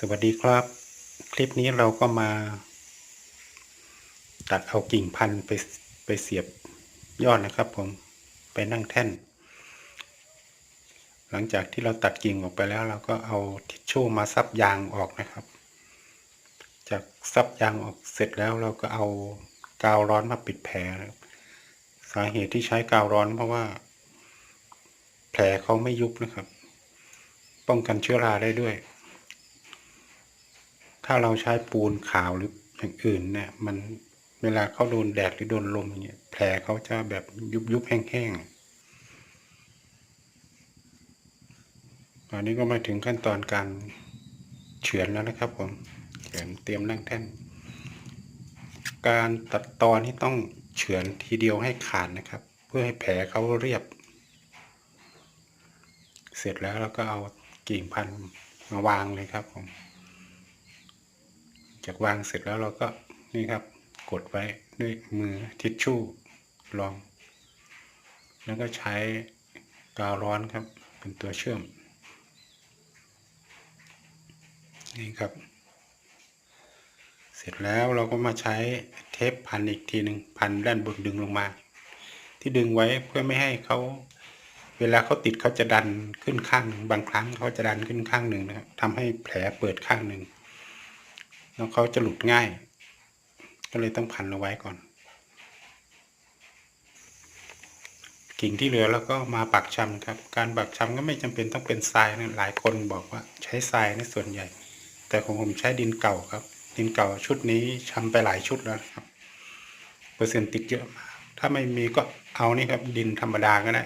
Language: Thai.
สวัสดีครับ คลิปนี้เราก็มา ตัดเอากิ่งพันธุ์ไปไปเสียบยอดนะครับผมไปนั่งแท่น หลังจากที่เราตัดกิ่งออกไปแล้ว เราก็เอาทิชชู่มาซับยางออกนะครับ จากซับยางออกเสร็จแล้วเราก็เอากาวร้อนมาปิดแผลนะครับสาเหตุที่ใช้กาวร้อนเพราะว่า แผลเขาไม่ยุบนะครับ ป้องกันเชื้อราได้ด้วย ถ้าเราใช้ปูนขาวหรืออย่างอื่นเนี่ยมันเวลาเขาโดนแดดหรือโดนลมอย่างเงี้ยแผลเขาจะแบบยุบยุบแห้งๆตอนนี้ก็มาถึงขั้นตอนการเฉือนแล้วนะครับผมเฉือนเตรียมนั่งแท่น การตัดตอนที่ต้องเฉือนทีเดียวให้ขาดนะครับ เพื่อให้แผลเขาเรียบ เสร็จแล้วเราก็เอากิ่งพันมาวางเลยครับผม จากวางเสร็จแล้วเราก็นี่ครับ กดไว้ด้วยมือทิชชู่รอง แล้วก็ใช้กาวร้อนครับ เป็นตัวเชื่อม นี่ครับ เสร็จแล้วเราก็มาใช้เทปพันอีกทีหนึ่งพันด้านบนดึงลงมา ที่ดึงไว้เพื่อไม่ให้เขาเวลาเขาติดเขาจะดันขึ้นข้างหนึ่งบางครั้งเขาจะดันขึ้นข้างหนึ่งนะครับทำให้แผลเปิดข้างหนึ่ง แล้วเขาจะหลุดง่าย ก็เลยต้องพันเอาไว้ก่อน กิ่งที่เหลือแล้วก็มาปักชำครับ การปักชำก็ไม่จำเป็นต้องเป็นทรายนะหลายคนบอกว่าใช้ทรายในะส่วนใหญ่ แต่ของผมใช้ดินเก่าครับ ดินเก่าชุดนี้ชำไปหลายชุดแล้วครับ เปอร์เซ็นต์ติดเยอะมากถ้าไม่มีก็เอานี่ครับดินธรรมดาก็ได้